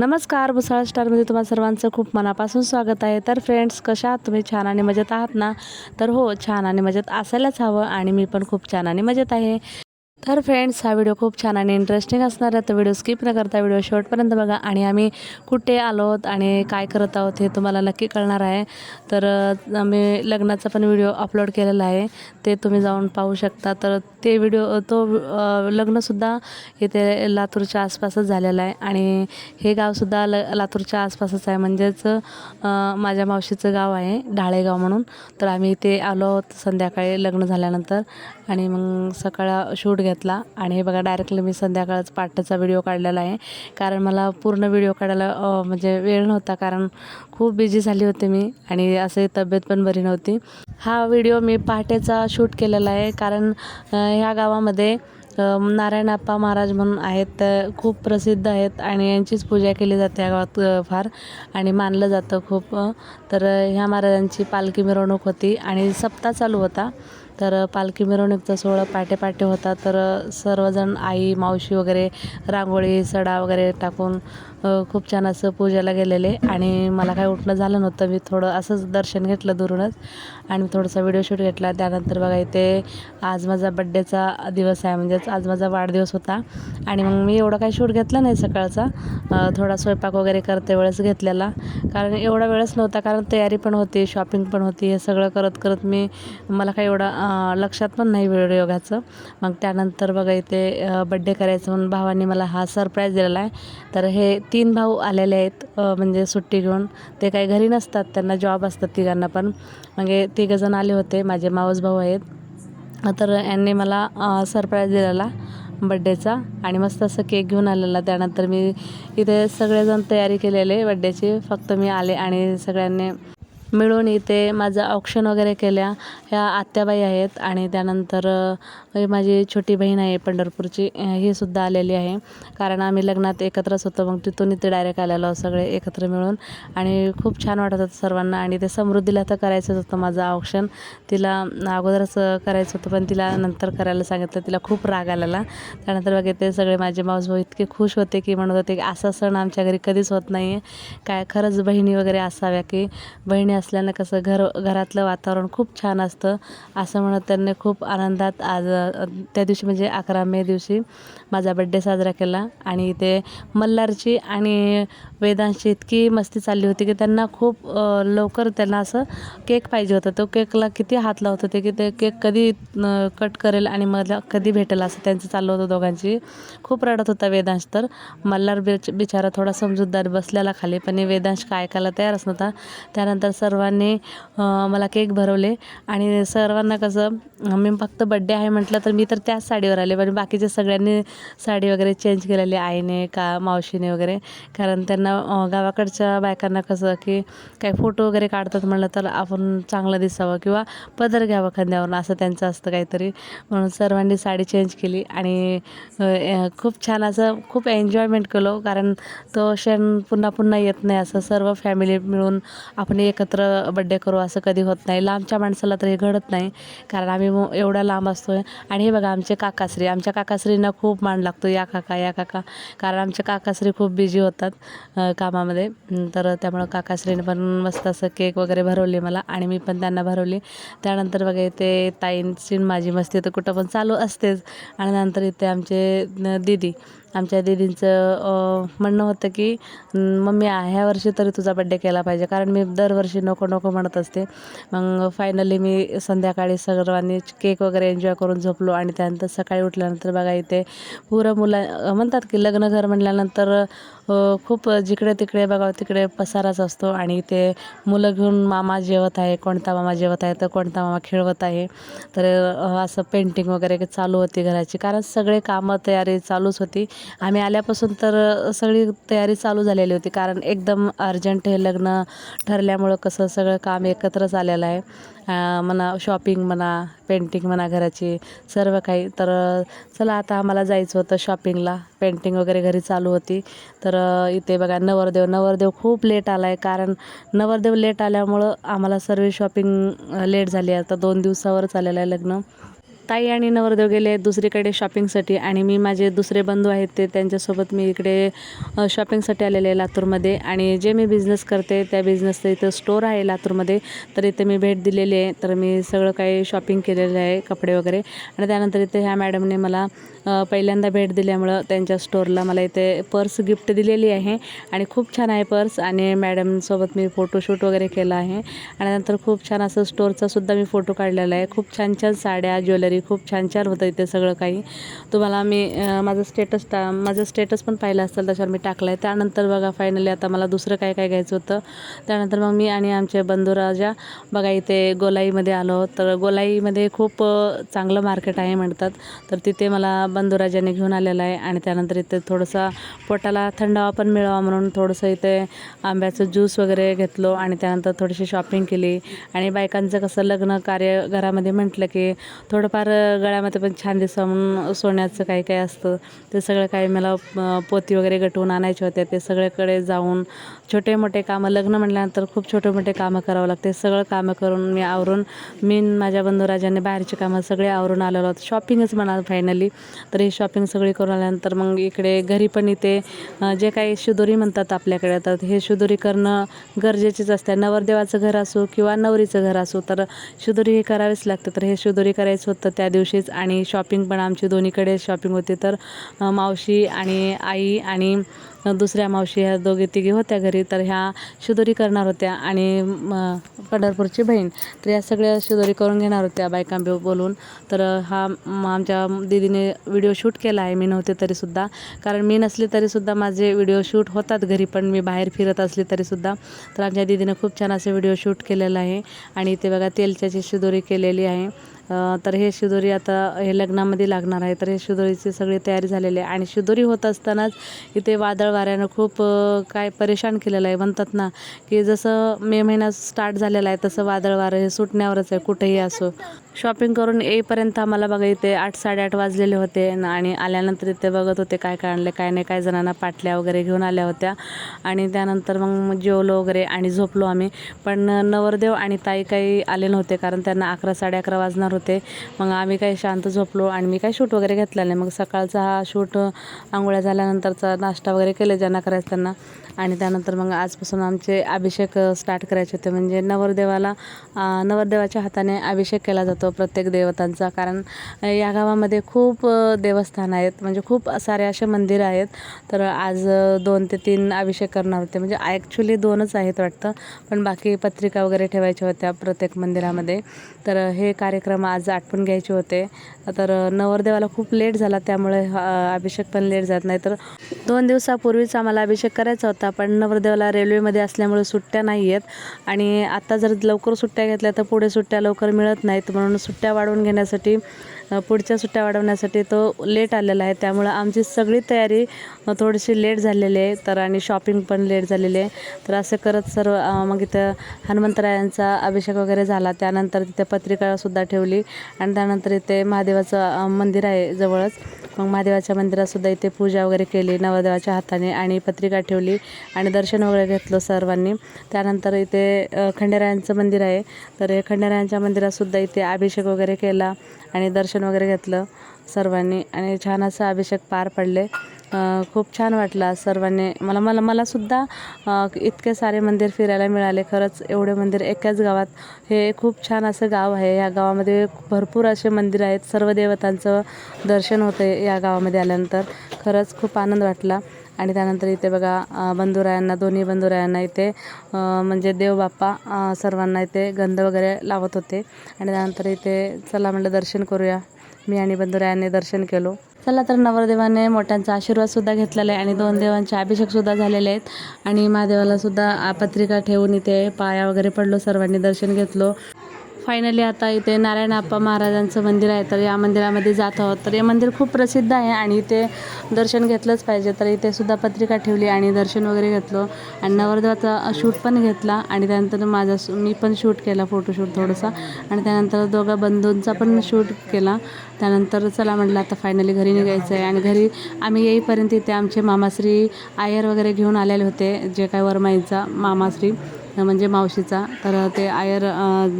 नमस्कार भुसाळ स्टारमध्ये तुम्हा सर्वांचं खूप मनापासून स्वागत आहे. तर फ्रेंड्स कशा आहात? तुम्ही छान आणि मजेत आहात ना? तर हो छान आणि मजेत असायलाच हवं आणि मी पण खूप छान आणि मजेत आहे. तर फ्रेंड्स हा व्हिडिओ खूप छान आणि इंटरेस्टिंग असणार आहे. तर व्हिडिओ स्किप न करता व्हिडिओ शेवटपर्यंत बघा. आणि आम्ही कुठे आलो आहोत आणि काय करत आहोत हे तुम्हाला नक्की कळणार आहे. तर आम्ही लग्नाचा पण व्हिडिओ अपलोड केलेला आहे. ते तुम्ही जाऊन पाहू शकता. तर ते व्हिडिओ तो लग्नसुद्धा इथे लातूरच्या आसपासच झालेलं आहे. आणि हे गावसुद्धा ल लातूरच्या आसपासच आहे. म्हणजेच माझ्या मावशीचं गाव आहे ढाळेगाव म्हणून. तर आम्ही इथे आलो आहोत संध्याकाळी लग्न झाल्यानंतर. आणि मग सकाळ शूट घेतला. आणि हे बघा डायरेक्टली मी संध्याकाळच पाठचा व्हिडिओ काढलेला आहे. कारण मला पूर्ण व्हिडिओ काढायला म्हणजे वेळ नव्हता. कारण खूप बिझी झाली होती मी आणि असे तब्येत पण बरी नव्हती. हा व्हिडिओ मी पहाटेचा शूट केलेला आहे. कारण ह्या गावामध्ये नारायण आप्पा महाराज म्हणून आहेत. तर खूप प्रसिद्ध आहेत आणि यांचीच पूजा केली जाते या गावात फार. आणि मानलं जातं खूप. तर ह्या महाराजांची पालखी मिरवणूक होती आणि सप्ताह चालू होता. तर पालखी मिरवणूकचा सोहळा पाटे पाटे होता. तर सर्वजण आई मावशी वगैरे रांगोळी सडा वगैरे टाकून खूप छान असं पूजेला गेलेले आणि मला काय उठणं झालं नव्हतं. मी थोडं असंच दर्शन घेतलं दुरूनच आणि थोडासा व्हिडिओ शूट घेतला. त्यानंतर बघा इथे आज माझा बड्डेचा दिवस आहे. म्हणजेच आज माझा वाढदिवस होता. आणि मग मी एवढं काही शूट घेतला नाही सकाळचा. थोडा स्वयंपाक वगैरे करते वेळेस घेतलेला. कारण एवढा वेळच नव्हता. कारण तयारी पण होती शॉपिंग पण होती. हे सगळं करत करत मी मला काही एवढं लक्षात पण नाही व्हिडिओ योगाचं. मग त्यानंतर बघा इथे बड्डे करायचं म्हणून भावांनी मला हा सरप्राईज दिलेला आहे. तर हे तीन भाऊ आलेले आहेत म्हणजे सुट्टी घेऊन. ते काही घरी नसतात त्यांना जॉब असतात तिघांना पण. म्हणजे तिघंजण आले होते माझे मावस भाऊ आहेत. तर यांनी मला सरप्राईज दिलेला बड्डेचा आणि मस्त असं केक घेऊन आलेला. त्यानंतर मी इथे सगळेजण तयारी केलेले बड्डेची फक्त मी आले आणि सगळ्यांनी मिळून इथे माझं औक्षण वगैरे केल्या. ह्या आत्याबाई आहेत आणि त्यानंतर माझी छोटी बहीण आहे पंढरपूरची ही सुद्धा आलेली आहे. कारण आम्ही लग्नात एकत्रच होतो मग तिथून इथे डायरेक्ट आलेलो सगळे एकत्र मिळून. आणि खूप छान वाटत होतं सर्वांना. आणि ते समृद्धीला तर करायचंच होतं माझं औक्षण तिला अगोदरच करायचं होतं पण तिला नंतर करायला सांगितलं. तिला खूप राग आलेला. त्यानंतर बघे ते सगळे माझे मावसभाऊ इतके खुश होते की म्हणत होते की असा सण आमच्या घरी कधीच होत नाही आहे काय खरंच बहिणी वगैरे असाव्या की बहिणी असल्यानं कसं घर घरातलं वातावरण खूप छान असतं. असं म्हणत त्यांनी खूप आनंदात आज त्या दिवशी म्हणजे अकरा मे दिवशी माझा बड्डे साजरा केला. आणि ते मल्हारची आणि वेदांशी इतकी मस्ती चालली होती की त्यांना खूप लवकर त्यांना असं केक पाहिजे होता. तो केकला किती हात लावत होते की ते केक कधी कट करेल आणि मला कधी भेटेल असं त्यांचं चाललं होतं दोघांची. खूप रडत होता वेदांश तर. मल्हार बिच बिचारा थोडा समजूतदार बसलेला खाली पण हे वेदांश काय ऐकायला तयारच नव्हता. त्यानंतर सर्वांनी मला केक भरवले आणि सर्वांना कसं मी फक्त बड्डे आहे म्हटलं तर मी तर त्याच साडीवर आले. पण बाकीचे सगळ्यांनी साडी वगैरे चेंज केलेली आईने का मावशीने वगैरे. कारण त्यांना अ, गावाकडच्या बायकांना कसं की काही फोटो वगैरे काढतात म्हणलं तर आपण चांगलं दिसावं किंवा पदर घ्यावं खांद्यावरून असं त्यांचं असतं काहीतरी. म्हणून सर्वांनी साडी चेंज केली आणि खूप छान असं खूप एन्जॉयमेंट केलो हो. कारण तो क्षण पुन्हा पुन्हा येत नाही असं सर्व फॅमिली मिळून आपण एकत्र बड्डे करू असं कधी होत नाही. लांबच्या माणसाला तर हे घडत नाही. कारण आम्ही मग एवढ्या लांब असतो आहे आणि हे बघा आमचे काकाश्री आमच्या काकाश्रींना खूप मान लागतो. या काका या काका. कारण आमचे काकाश्री खूप बिझी होतात. कामामध्ये. तर त्यामुळं काकाश्रीने पण मस्त असं केक वगैरे भरवले मला आणि मी पण त्यांना भरवली. त्यानंतर बघा इथे ताईंची माझी मस्ती तर कुठं पण चालू असतेच. आणि नंतर इथे आमचे न- दीदी. आमच्या दीदींचं म्हणणं होतं की मम्मी ह्या वर्षी तरी तुझा बड्डे केला पाहिजे. कारण मी दरवर्षी नको नको म्हणत असते. मग फायनली मी संध्याकाळी सर्वांनी केक वगैरे एन्जॉय करून झोपलो आणि त्यानंतर सकाळी उठल्यानंतर बघा इथे पुरं मुलं म्हणतात की लग्न घर म्हणल्यानंतर खूप जिकडे तिकडे बघा तिकडे पसाराच असतो आणि इथे मुलं घेऊन मामा जेवत आहे कोणता मामा जेवत आहे तर कोणता मामा खेळवत आहे. तर असं पेंटिंग वगैरे चालू होती घराची. कारण सगळे कामं तयारी चालूच होती. आम्ही आल्यापासून तर सगळी तयारी चालू झालेली होती. कारण एकदम अर्जंट हे लग्न ठरल्यामुळं कसं सगळं काम एकत्रच आलेलं आहे. म्हणा शॉपिंग म्हणा पेंटिंग म्हणा घराची सर्व काही. तर चला आता आम्हाला जायचं होतं शॉपिंगला पेंटिंग वगैरे घरी चालू होती. तर इथे बघा नवरदेव. नवरदेव खूप लेट आला आहे कारण नवरदेव लेट आल्यामुळं आम्हाला सर्व शॉपिंग लेट झाली आहे. आता दोन दिवसावरच आलेलं आहे लग्न. ताई आणि नवरदेव गेले आहेत दुसरीकडे शॉपिंगसाठी आणि मी माझे दुसरे बंधू आहेत ते त्यांच्यासोबत मी इकडे शॉपिंगसाठी आलेले आहे लातूरमध्ये. आणि जे मी बिझनेस करते त्या बिझनेसचं इथं स्टोर आहे लातूरमध्ये. तर इथे मी भेट दिलेली आहे. तर मी सगळं काही शॉपिंग केलेलं आहे कपडे वगैरे. आणि त्यानंतर इथे ह्या मॅडमने मला पहिल्यांदा भेट दिल्यामुळं त्यांच्या स्टोरला मला इथे पर्स गिफ्ट दिलेली आहे. आणि खूप छान आहे पर्स. आणि मॅडमसोबत मी फोटोशूट वगैरे केला आहे. आणि नंतर खूप छान असं स्टोरचा सुद्धा मी फोटो काढलेला आहे. खूप छान छान साड्या ज्वेलरी खूप छान छान होतं इथे सगळं काही. तुम्हाला मी माझं स्टेटस टा माझं स्टेटस पण पाहिलं असेल त्याच्यावर मी टाकलं आहे त्यानंतर बघा फायनली आता मला दुसरं काय काय घ्यायचं होतं. त्यानंतर मग मी आणि आमचे बंधुराजा बघा इथे गोलाईमध्ये आलो. तर गोलाईमध्ये खूप चांगलं मार्केट आहे म्हणतात. तर तिथे मला बंधुराजाने घेऊन आलेलं आहे. आणि त्यानंतर इथे थोडंसं पोटाला थंडावा पण मिळावा म्हणून थोडंसं इथे आंब्याचं ज्यूस वगैरे घेतलो. आणि त्यानंतर थोडीशी शॉपिंग केली. आणि बायकांचं कसं लग्न कार्य घरामध्ये म्हटलं की थोडंफार गळ्यामध्ये पण छान दिसावं म्हणून सोन्याचं काही काही असतं ते सगळं काही मला पोती वगैरे गटवून आणायचे होते ते सगळीकडे जाऊन छोटे मोठे कामं लग्न म्हटल्यानंतर खूप छोटे मोठे कामं करावं लागते. सगळं कामं करून मी आवरून मी माझ्या बंधुराजांनी बाहेरची कामं सगळे आवरून आलेलो आहोत. शॉपिंगच म्हणा फायनली तर ही शॉपिंग सगळी करून आल्यानंतर मग इकडे घरी पण इथे जे काही शिदोरी म्हणतात आपल्याकडे तर हे शिदोरी करणं गरजेचेच असते. नवरदेवाचं घर असो किंवा नवरीचं घर असो तर शिदोरी हे करावेच लागते. तर हे शिदोरी करायचं होतं त्या दिवशीच आणि शॉपिंग पण आमची दोन्हीकडे शॉपिंग होती. तर मावशी आणि आई आणि दुसऱ्या मावशी ह्या दोघी तिघी होत्या घरी तर ह्या शिदोरी करणार होत्या आणि पंढरपूरची बहीण. तर या सगळ्या शिदोरी करून घेणार होत्या बायकांबी बोलून. तर हा आमच्या दीदीने व्हिडिओ शूट केला आहे. मी नव्हते तरीसुद्धा कारण मी नसली तरीसुद्धा माझे व्हिडिओ शूट होतात घरी पण मी बाहेर फिरत असली तरीसुद्धा तर आमच्या दीदीने खूप छान असे व्हिडिओ शूट केलेला आहे. आणि इथे बघा तेलच्याची शिदोरी केलेली आहे. तर हे शिदोरी आता हे लग्नामध्ये लागणार आहे. तर हे शिदोरीची सगळी तयारी झालेली आहे. आणि शिदोरी होत असतानाच इथे वादळ वाऱ्यानं खूप काय परेशान केलेलं आहे. म्हणतात ना की जसं मे महिना स्टार्ट झालेला आहे तसं वादळ वारं हे सुटण्यावरच आहे. कुठेही असो. शॉपिंग करून येईपर्यंत आम्हाला बघा इथे आठ साडेआठ वाजलेले होते. आणि आल्यानंतर इथे बघत होते काय काय आणले काय नाही. काय जणांना पाटल्या वगैरे घेऊन आल्या होत्या. आणि त्यानंतर मग जेवलो वगैरे आणि झोपलो आम्ही. पण नवरदेव आणि ताई काही आले नव्हते कारण त्यांना अकरा साडे अकरा वाजणार होते. मग आम्ही काही शांत झोपलो आणि मी काही शूट वगैरे घेतला नाही. मग सकाळचा हा शूट आंघोळ्या झाल्यानंतरचा नाश्ता वगैरे केले ज्यांना करायचं त्यांना आणि त्यानंतर मग आजपासून आमचे अभिषेक स्टार्ट करायचे होते. म्हणजे नवरदेवाला नवरदेवाच्या हाताने अभिषेक केला जातो प्रत्येक देवतांचा. कारण या गावामध्ये खूप देवस्थान आहेत. म्हणजे खूप सारे असे मंदिरं आहेत. तर आज दोन ते तीन अभिषेक करणार होते. म्हणजे ॲक्च्युली दोनच आहेत वाटतं. पण बाकी पत्रिका वगैरे ठेवायच्या होत्या प्रत्येक मंदिरामध्ये. तर हे कार्यक्रम आज आठवण घ्यायचे होते. तर नवरदेवाला खूप लेट झाला त्यामुळे अभिषेक पण लेट जात नाही. तर दोन दिवसापूर्वीच आम्हाला अभिषेक करायचा होता पण नवरदेवाला रेल्वेमध्ये असल्यामुळे सुट्ट्या नाही आहेत आणि आता जर लवकर सुट्ट्या घेतल्या तर पुढे सुट्ट्या लवकर मिळत नाहीत. म्हणून सुट्ट्या वाढवून घेण्यासाठी पुढच्या सुट्ट्या वाढवण्यासाठी तो लेट आलेला आहे. त्यामुळं आमची सगळी तयारी थोडीशी लेट झालेली आहे. तर आणि शॉपिंग पण लेट झालेली आहे. तर असं करत सर्व मग इथं हनुमंतरायांचा अभिषेक वगैरे झाला. त्यानंतर तिथे पत्रिकासुद्धा ठेवली. आणि त्यानंतर इथे महादेवाचं मंदिर आहे जवळच. मग महादेवाच्या मंदिरातसुद्धा इथे पूजा वगैरे केली नवदेवाच्या हाताने आणि पत्रिका ठेवली आणि दर्शन वगैरे घेतलं सर्वांनी. त्यानंतर इथे खंडेरायांचं मंदिर आहे. तर हे खंडेरायांच्या मंदिरातसुद्धा इथे अभिषेक वगैरे केला आणि दर्शन वगैरे घेतलं सर्वांनी. आणि छान असं अभिषेक पार पडले. खूप छान वाटला सर्वांनी. मला मला मलासुद्धा इतके सारे मंदिर फिरायला मिळाले. खरंच एवढे मंदिर एकाच गावात. हे खूप छान असं गाव आहे. या गावामध्ये भरपूर असे मंदिर आहेत. सर्व देवतांचं दर्शन होतं या गावामध्ये आल्यानंतर. खरंच खूप आनंद वाटला. आणि त्यानंतर इथे बघा बंधुरायांना दोन्ही बंधुरायांना इथे म्हणजे देवबाप्पा सर्वांना इथे गंध वगैरे लावत होते. आणि त्यानंतर इथे चला म्हटलं दर्शन करूया. मी आणि बंधुरायांनी दर्शन केलो. चला तर नवरदेवाने मोठ्यांचा आशीर्वादसुद्धा घेतलेला आहे आणि दोन देवांचे अभिषेकसुद्धा झालेले आहेत. आणि महादेवाला सुद्धा पत्रिका ठेवून इथे पाया वगैरे पडलो सर्वांनी दर्शन घेतलो. फायनली आता इथे नारायण आप्पा महाराजांचं मंदिर आहे तर या मंदिरामध्ये जात आहोत. तर हे मंदिर खूप प्रसिद्ध आहे आणि इथे दर्शन घेतलंच पाहिजे. तर इथे सुद्धा पत्रिका ठेवली आणि दर्शन वगैरे घेतलं आणि नवरदेवाचा शूट पण घेतला आणि त्यानंतर माझा मी पण शूट केला फोटोशूट थोडंसा. आणि त्यानंतर दोघा बंधूंचा पण शूट केला. त्यानंतर चला म्हटलं आता फायनली घरी निघायचं आहे. आणि घरी आम्ही येईपर्यंत इथे आमचे मामाश्री आयर वगैरे घेऊन आलेले होते जे काय वरमाईचा मामाश्री. म्हणजे मावशीचा तर ते आयर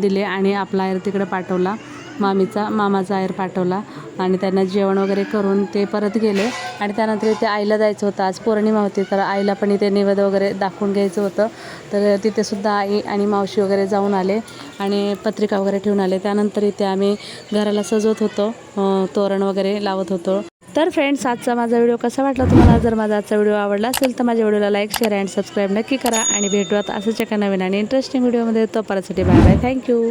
दिले आणि आपला आयर तिकडे पाठवला. मामीचा मामाचा आयर पाठवला आणि त्यांना जेवण वगैरे करून ते परत गेले. आणि त्यानंतर इथे आईला जायचं होतं. आज पौर्णिमा होती तर आईला पण इथे निवेद वगैरे दाखवून घ्यायचं होतं. तर तिथेसुद्धा आई आणि मावशी वगैरे जाऊन आले आणि पत्रिका वगैरे ठेवून आले. त्यानंतर इथे आम्ही घराला सजवत होतो तोरण वगैरे लावत होतो. तर फ्रेंड्स आजचा माझा व्हिडिओ कसा वाटला तुम्हाला? जर माझा आजचा व्हिडिओ आवडला असेल तर माझ्या व्हिडिओला लाईक शेअर अँड सबस्क्राईब नक्की करा. आणि भेटूयात असंच एका नवीन आणि इंटरेस्टिंग व्हिडिओमध्ये तो तोपर्यंतसाठी बाय बाय थँक्यू